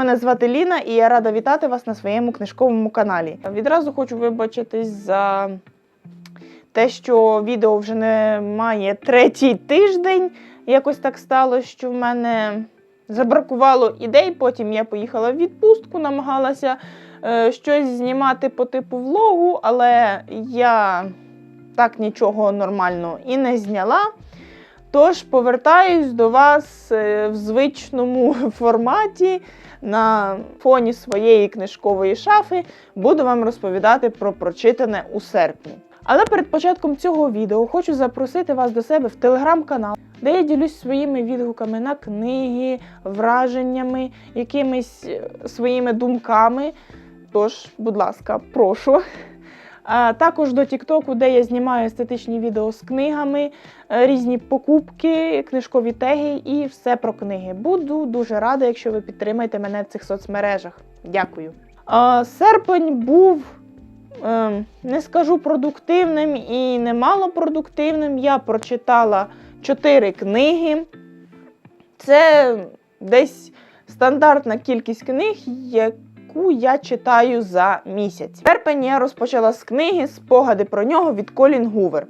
мене звати Ліна, і я рада вітати вас на своєму книжковому каналі. Відразу хочу вибачитись за те, що відео вже не має третій тиждень. Якось так сталося, що в мене забракувало ідей. Потім я поїхала в відпустку, намагалася е, щось знімати по типу влогу, але я так нічого нормально і не зняла. Тож повертаюсь до вас е, в звичному форматі на фоні своєї книжкової шафи. Буду вам розповідати про прочитане у серпні. Але перед початком цього відео хочу запросити вас до себе в телеграм-канал, де я ділюсь своїми відгуками на книги, враженнями, якимись е, своїми думками. Тож, будь ласка, прошу. Також до Тіктоку, де я знімаю естетичні відео з книгами, е, різні покупки, книжкові теги і все про книги. Буду дуже рада, якщо ви підтримаєте мене в цих соцмережах. Дякую. Серпень був, е, не скажу продуктивним і немало продуктивним. Я прочитала чотири книги. Це десь стандартна кількість книг, яку я читаю за місяць. Серпень я розпочала з книги Спогади про нього від Колін Гувер.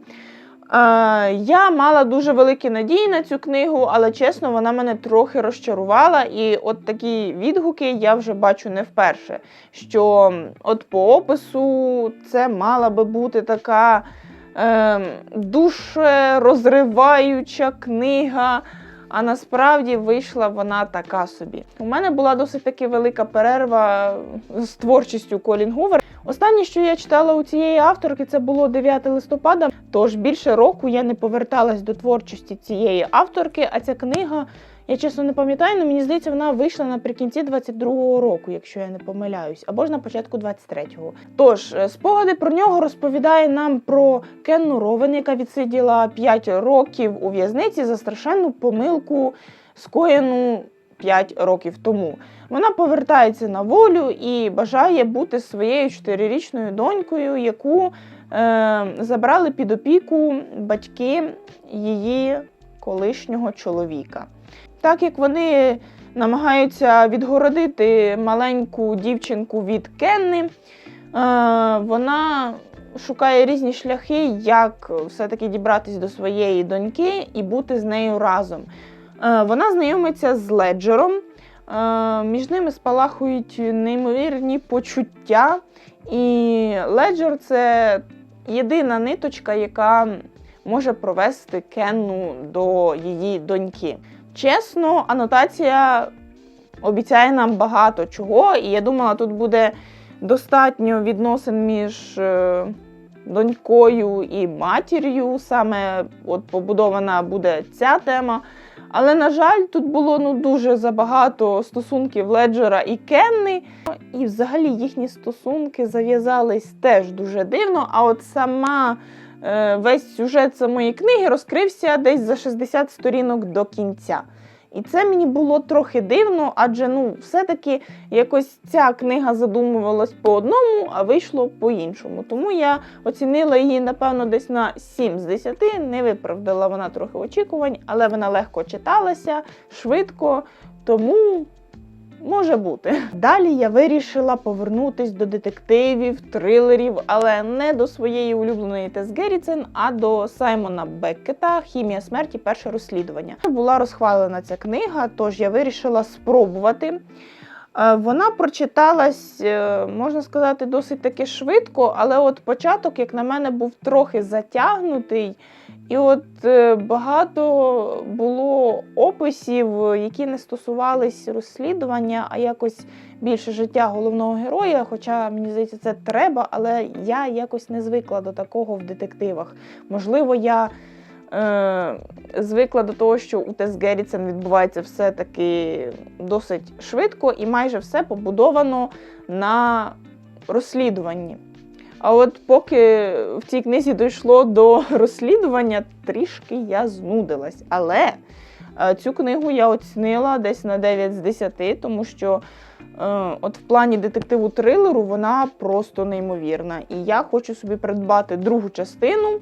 Е, я мала дуже великі надії на цю книгу, але чесно, вона мене трохи розчарувала. І от такі відгуки я вже бачу не вперше. Що от по опису це мала би бути така е, душерозриваюча книга. А насправді вийшла вона така собі. У мене була досить таки велика перерва з творчістю Колін Гувер. Останнє, що я читала у цієї авторки, це було 9 листопада. Тож більше року я не поверталась до творчості цієї авторки. А ця книга, я чесно не пам'ятаю, але мені здається, вона вийшла наприкінці 22-го року, якщо я не помиляюсь, або ж на початку 23-го. Тож е, спогади про нього розповідає нам про Кенну Ровен, яка відсиділа 5 років у в'язниці за страшенну помилку, скоєну 5 років тому. Вона повертається на волю і бажає бути своєю чотирирічною донькою, яку е, забрали під опіку батьки її колишнього чоловіка. Так як вони намагаються відгородити маленьку дівчинку від Кенни, е, вона шукає різні шляхи, як все-таки дібратись до своєї доньки і бути з нею разом. Е, Вона знайомиться з Леджером. Е, Між ними спалахують неймовірні почуття. І Леджер це єдина ниточка, яка може провести Кенну до її доньки. Чесно, анотація обіцяє нам багато чого, і я думала, тут буде достатньо відносин між е, донькою і матір'ю. Саме от побудована буде ця тема. Але, на жаль, тут було ну дуже забагато стосунків Леджера і Кенни. І взагалі їхні стосунки зав'язались теж дуже дивно. А от сама весь сюжет самої книги розкрився десь за 60 сторінок до кінця. І це мені було трохи дивно, адже ну, все-таки якось ця книга задумувалась по одному, а вийшло по-іншому. Тому я оцінила її, напевно, десь на 7 з 10. Не виправдала вона трохи очікувань, але вона легко читалася, швидко, тому може бути. Далі я вирішила повернутись до детективів, трилерів, але не до своєї улюбленої Тес Герріцен, а до Саймона Беккета Хімія смерті. Перше розслідування. Була розхвалена ця книга, тож я вирішила спробувати. Е, Вона прочиталась, е, можна сказати, досить таки швидко, але от початок, як на мене, був трохи затягнутий. І от е, багато було описів, які не стосувались розслідування, а якось більше життя головного героя. Хоча мені здається, це треба, але я якось не звикла до такого в детективах. Можливо, я е, звикла до того, що у Тес Герріцен відбувається все таки досить швидко, і майже все побудовано на розслідуванні. А от поки в цій книзі дійшло до розслідування, трішки я знудилась. Але е, цю книгу я оцінила десь на 9 з 10, тому що е, от в плані детективу трилеру вона просто неймовірна. І я хочу собі придбати другу частину.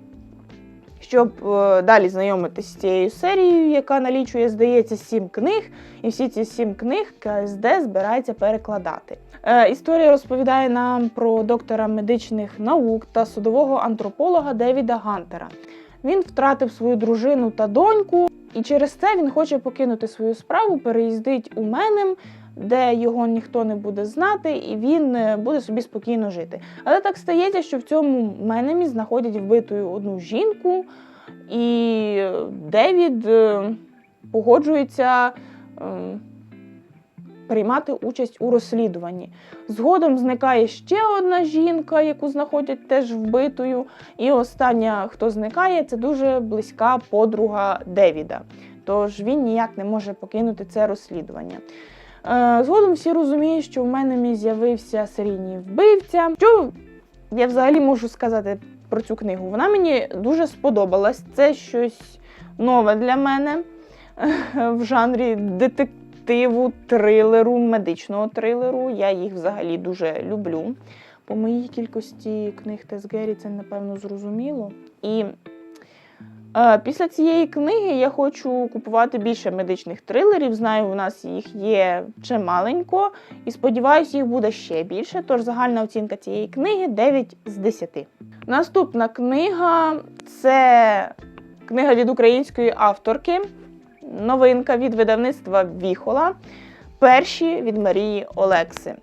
Щоб е, далі знайомитися з цією серією, яка налічує, здається, сім книг, і всі ці сім книг КСД збирається перекладати. Е, історія розповідає нам про доктора медичних наук та судового антрополога Девіда Гантера. Він втратив свою дружину та доньку, і через це він хоче покинути свою справу, переїздить у Менем, де його ніхто не буде знати, і він е, буде собі спокійно жити. Але так стається, що в цьому Менемі знаходять вбитою одну жінку, і Девід е, погоджується. е, Приймати участь у розслідуванні. Згодом зникає ще одна жінка, яку знаходять теж вбитою. І остання, хто зникає, це дуже близька подруга Девіда. Тож він ніяк не може покинути це розслідування. Е, Згодом всі розуміють, що в мене з'явився серійний вбивця. Що я взагалі можу сказати про цю книгу? Вона мені дуже сподобалась. Це щось нове для мене в жанрі детективу, трилеру, медичного трилеру. Я їх взагалі дуже люблю. По моїй кількості книг Тес Геррі це напевно зрозуміло. І після цієї книги я хочу купувати більше медичних трилерів. Знаю, у нас їх є чималенько, і сподіваюся, їх буде ще більше. Тож загальна оцінка цієї книги 9 з 10. Наступна книга це книга від української авторки. Новинка від видавництва Віхола. Перші від Марії Олекси.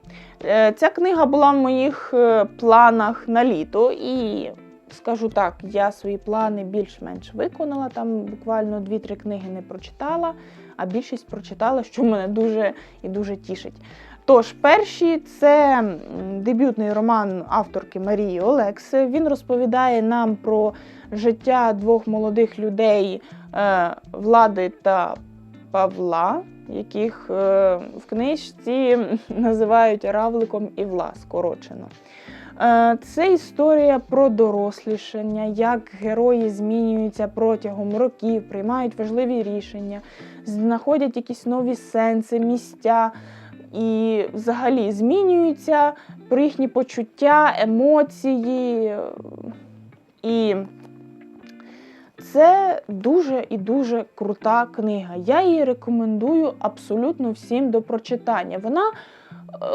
Е, Ця книга була в моїх е, планах на літо, і скажу так, я свої плани більш-менш виконала. Там буквально 2-3 книги не прочитала, а більшість прочитала, що мене дуже і дуже тішить. Тож, перші це дебютний роман авторки Марії Олекси. Він розповідає нам про життя двох молодих людей е, Влади та Павла, яких е, в книжці називають Равликом і Вла скорочено. Е, Це історія про дорослішання, як герої змінюються протягом років, приймають важливі рішення, знаходять якісь нові сенси, місця і взагалі змінюються про їхні почуття, емоції. І це дуже і дуже крута книга. Я її рекомендую абсолютно всім до прочитання. Вона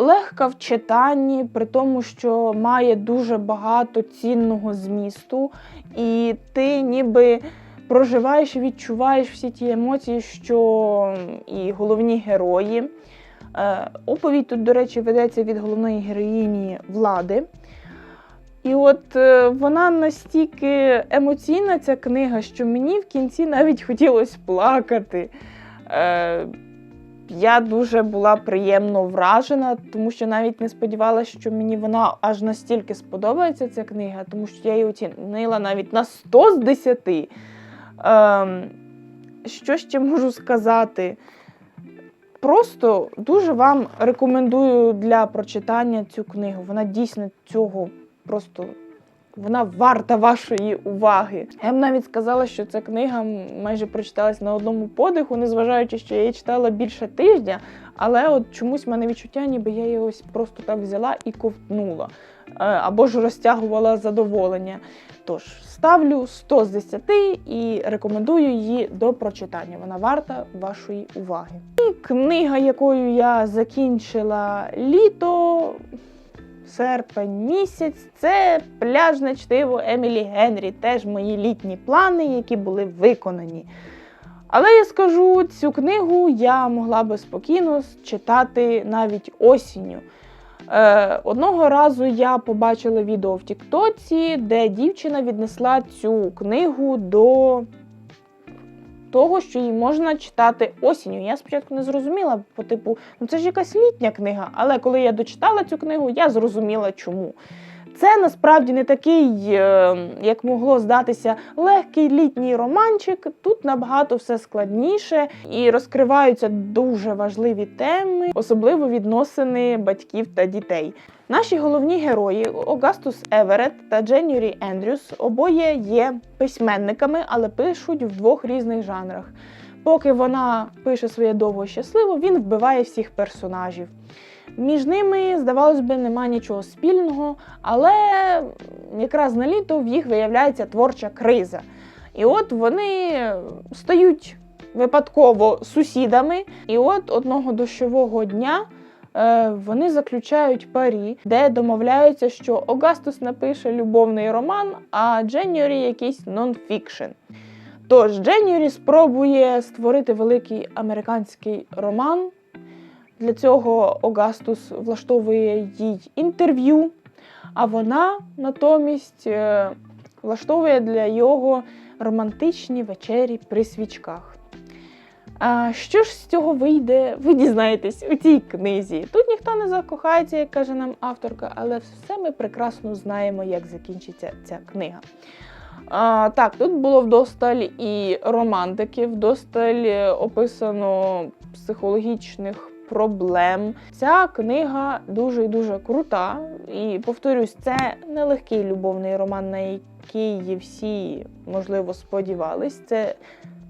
легка в читанні, при тому, що має дуже багато цінного змісту, і ти ніби проживаєш і відчуваєш всі ті емоції, що і головні герої. Е, Оповідь тут, до речі, ведеться від головної героїні влади. І от е, вона настільки емоційна, ця книга, що мені в кінці навіть хотілося плакати. Я дуже була приємно вражена, тому що навіть не сподівалася, що мені вона аж настільки сподобається ця книга, тому що я її оцінила навіть на 100 з 10. Ем, що ще можу сказати? Просто дуже вам рекомендую для прочитання цю книгу. Вона дійсно цього просто вона варта вашої уваги. Я б навіть сказала, що ця книга майже прочиталась на одному подиху, незважаючи, що я її читала більше тижня, але от чомусь в мене відчуття, ніби я її ось просто так взяла і ковтнула. Е, Або ж розтягувала задоволення. Тож ставлю 100 з 10 і рекомендую її до прочитання. Вона варта вашої уваги. І книга, якою я закінчила літо, серпень місяць, це пляжне чтиво Емілі Генрі. Теж мої літні плани, які були виконані. Але я скажу, цю книгу я могла би спокійно читати навіть осінню. Е, одного разу я побачила відео в Тіктоці, де дівчина віднесла цю книгу до того, що її можна читати осінню. Я спочатку не зрозуміла, по типу, ну це ж якась літня книга. Але коли я дочитала цю книгу, я зрозуміла чому. Це насправді не такий, е, як могло здатися, легкий літній романчик. Тут набагато все складніше і розкриваються дуже важливі теми, особливо відносини батьків та дітей. Наші головні герої Огастус Еверет та Дженнюрі Ендрюс обоє є письменниками, але пишуть в двох різних жанрах. Поки вона пише своє довго щасливо, він вбиває всіх персонажів. Між ними, здавалось би, нема нічого спільного, але якраз на літо в їх виявляється творча криза. І от вони стають випадково сусідами. І от одного дощового дня е, вони заключають парі, де домовляються, що Огастус напише любовний роман, а Дженюрі якийсь нонфікшн. Тож Дженюрі спробує створити великий американський роман. Для цього Огастус влаштовує їй інтерв'ю, а вона натомість е, влаштовує для його романтичні вечері при свічках. А що ж з цього вийде, ви дізнаєтесь у цій книзі. Тут ніхто не закохається, як каже нам авторка, але все ми прекрасно знаємо, як закінчиться ця книга. А, так, тут було вдосталь і романтики, вдосталь е, описано психологічних проблем. Ця книга дуже і дуже крута. І повторюсь, це нелегкий любовний роман, на який всі, можливо, сподівались. Це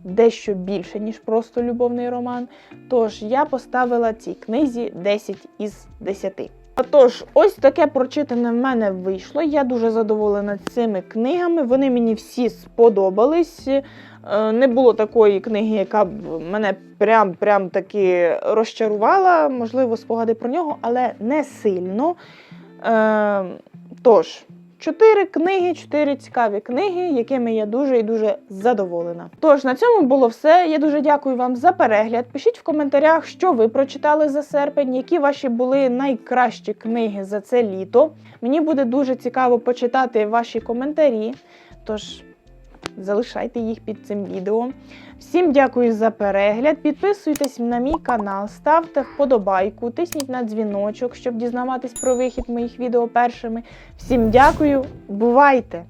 дещо більше, ніж просто любовний роман. Тож я поставила цій книзі 10 із 10. Тож, ось таке прочитане в мене вийшло. Я дуже задоволена цими книгами. Вони мені всі сподобались. Е, Не було такої книги, яка б мене прям прям таки розчарувала. Можливо, спогади про нього, але не сильно. Е, Тож, чотири книги, чотири цікаві книги, якими я дуже і дуже задоволена. Тож на цьому було все. Я дуже дякую вам за перегляд. Пишіть в коментарях, що ви прочитали за серпень, які ваші були найкращі книги за це літо. Мені буде дуже цікаво почитати ваші коментарі. Тож залишайте їх під цим відео. Всім дякую за перегляд. Підписуйтесь на мій канал, ставте вподобайку, тисніть на дзвіночок, щоб дізнаватись про вихід моїх відео першими. Всім дякую, бувайте!